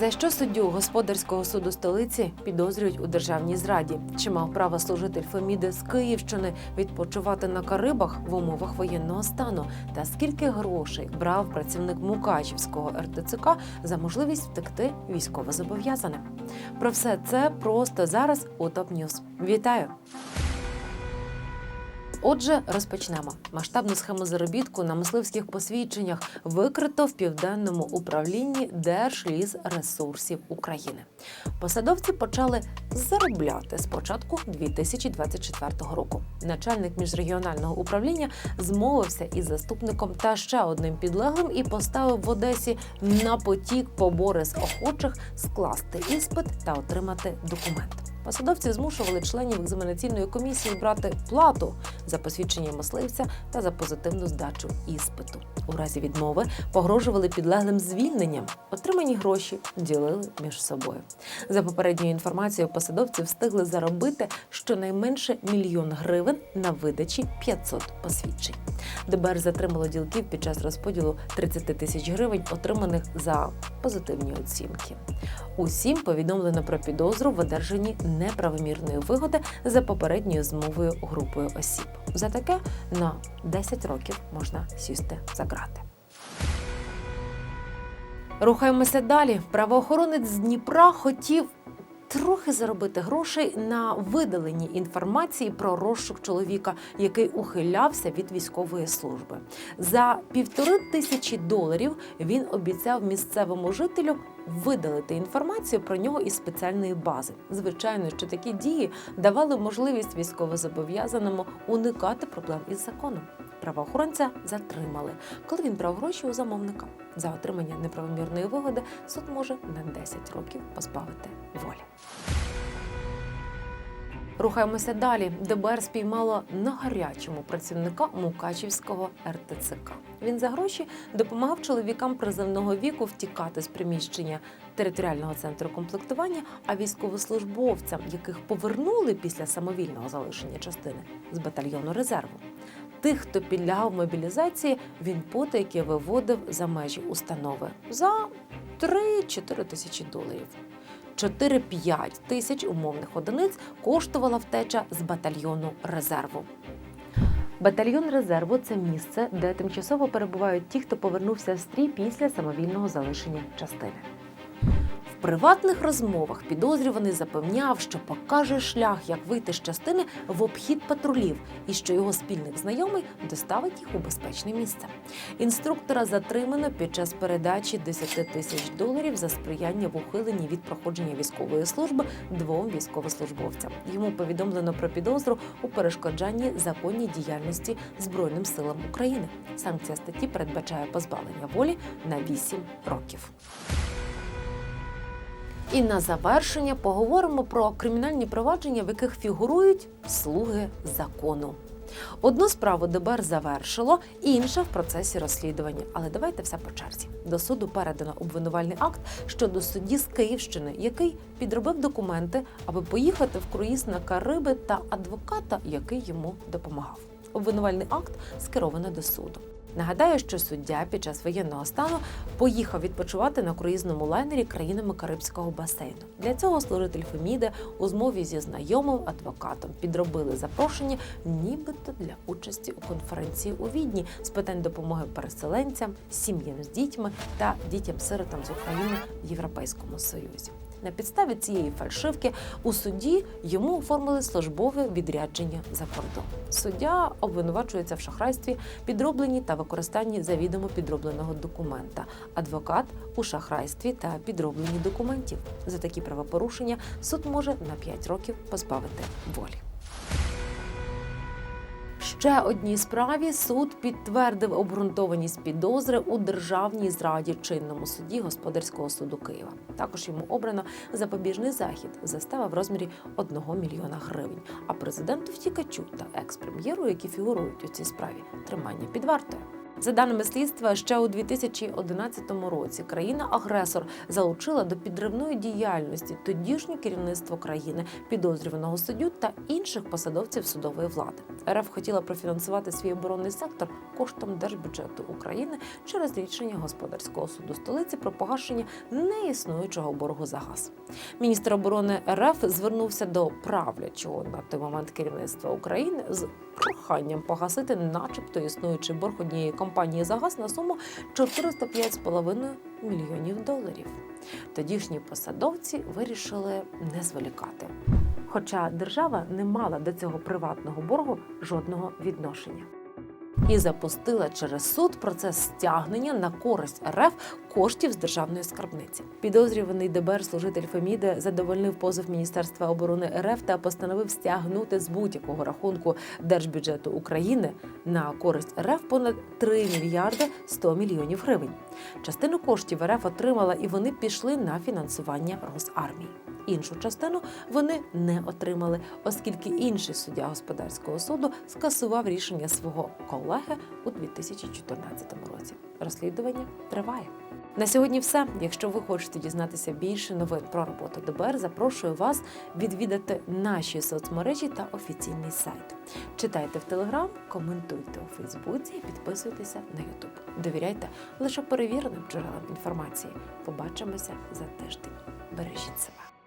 За що суддю господарського суду столиці підозрюють у державній зраді? Чи мав право служитель Феміди з Київщини відпочивати на Карибах в умовах воєнного стану? Та скільки грошей брав працівник Мукачівського РТЦК за можливість втекти військовозобов'язаним? Про все це просто зараз у ТОП Ньюз. Вітаю! Отже, розпочнемо. Масштабну схему заробітку на мисливських посвідченнях викрито в південному управлінні Держлізресурсів України. Посадовці почали заробляти з початку 2024 року. Начальник міжрегіонального управління змовився із заступником та ще одним підлеглим і поставив в Одесі на потік побори з охочих скласти іспит та отримати документ. Посадовці змушували членів екзаменаційної комісії брати плату за посвідчення мисливця та за позитивну здачу іспиту. У разі відмови погрожували підлеглим звільненням. Отримані гроші ділили між собою. За попередньою інформацією, посадовці встигли заробити щонайменше мільйон гривень на видачі 500 посвідчень. ДБР затримало ділків під час розподілу 30 тисяч гривень, отриманих за позитивні оцінки. Усім повідомлено про підозру в одержанні неправомірної вигоди за попередньою змовою групою осіб. За таке на 10 років можна сісти за грати. Рухаємося далі. Правоохоронець з Дніпра хотів трохи заробити грошей на видаленні інформації про розшук чоловіка, який ухилявся від військової служби. За півтори тисячі доларів він обіцяв місцевому жителю видалити інформацію про нього із спеціальної бази. Звичайно, що такі дії давали можливість військовозобов'язаному уникати проблем із законом. Правоохоронця затримали, коли він брав гроші у замовника. За отримання неправомірної вигоди суд може на 10 років позбавити волі. Рухаємося далі. ДБР спіймало на гарячому працівника Мукачівського РТЦК. Він за гроші допомагав чоловікам призовного віку втікати з приміщення територіального центру комплектування, а військовослужбовцям, яких повернули після самовільного залишення частини з батальйону резерву. Тих, хто підлягав мобілізації, він потайки виводив за межі установи за 3-4 тисячі доларів. 4-5 тисяч умовних одиниць коштувала втеча з батальйону резерву. Батальйон резерву це місце, де тимчасово перебувають ті, хто повернувся в стрій після самовільного залишення частини. Приватних розмовах підозрюваний запевняв, що покаже шлях, як вийти з частини в обхід патрулів, і що його спільник знайомий доставить їх у безпечне місце. Інструктора затримано під час передачі 10 тисяч доларів за сприяння в ухиленні від проходження військової служби двом військовослужбовцям. Йому повідомлено про підозру у перешкоджанні законній діяльності Збройним силам України. Санкція статті передбачає позбавлення волі на 8 років. І на завершення поговоримо про кримінальні провадження, в яких фігурують слуги закону. Одну справу ДБР завершило, інша в процесі розслідування. Але давайте все по черзі. До суду передано обвинувальний акт щодо судді з Київщини, який підробив документи, аби поїхати в круїз на Кариби та адвоката, який йому допомагав. Обвинувальний акт скеровано до суду. Нагадаю, що суддя під час воєнного стану поїхав відпочивати на круїзному лайнері країнами Карибського басейну. Для цього служитель Феміди у змові зі знайомим адвокатом підробили запрошення, нібито для участі у конференції у Відні з питань допомоги переселенцям, сім'ям з дітьми та дітям-сиротам з України в Європейському Союзі. На підставі цієї фальшивки у суді йому оформили службове відрядження за кордон. Суддя обвинувачується в шахрайстві, підробленні та використанні завідомо підробленого документа. Адвокат у шахрайстві та підробленні документів. За такі правопорушення суд може на 5 років позбавити волі. Ще одній справі суд підтвердив обґрунтованість підозри у державній зраді чинному суді господарського суду Києва. Також йому обрано запобіжний захід, застава в розмірі 1 мільйона гривень. А президенту втікачу та екс-прем'єру, які фігурують у цій справі, тримання під вартою. За даними слідства, ще у 2011 році країна-агресор залучила до підривної діяльності тодішнє керівництво країни, підозрюваного суддю та інших посадовців судової влади. РФ хотіла профінансувати свій оборонний сектор коштом держбюджету України через рішення господарського суду столиці про погашення неіснуючого боргу за газ. Міністр оборони РФ звернувся до правлячого на той момент керівництва України з проханням погасити, начебто, існуючий борг однієї компанії за газ на суму 405,5 мільйонів доларів. Тодішні посадовці вирішили не зволікати. Хоча держава не мала до цього приватного боргу жодного відношення. І запустила через суд процес стягнення на користь РФ коштів з державної скарбниці. Підозрюваний ДБР служитель Феміди задовольнив позов Міністерства оборони РФ та постановив стягнути з будь-якого рахунку держбюджету України на користь РФ понад 3 мільярди 100 мільйонів гривень. Частину коштів РФ отримала, і вони пішли на фінансування Росармії. Іншу частину вони не отримали, оскільки інший суддя господарського суду скасував рішення свого колеги у 2014 році. Розслідування триває. На сьогодні все. Якщо ви хочете дізнатися більше новин про роботу ДБР, запрошую вас відвідати наші соцмережі та офіційний сайт. Читайте в Телеграм, коментуйте у Фейсбуці і підписуйтеся на Ютуб. Довіряйте лише перевіреним джерелам інформації. Побачимося за тиждень. Бережіть себе.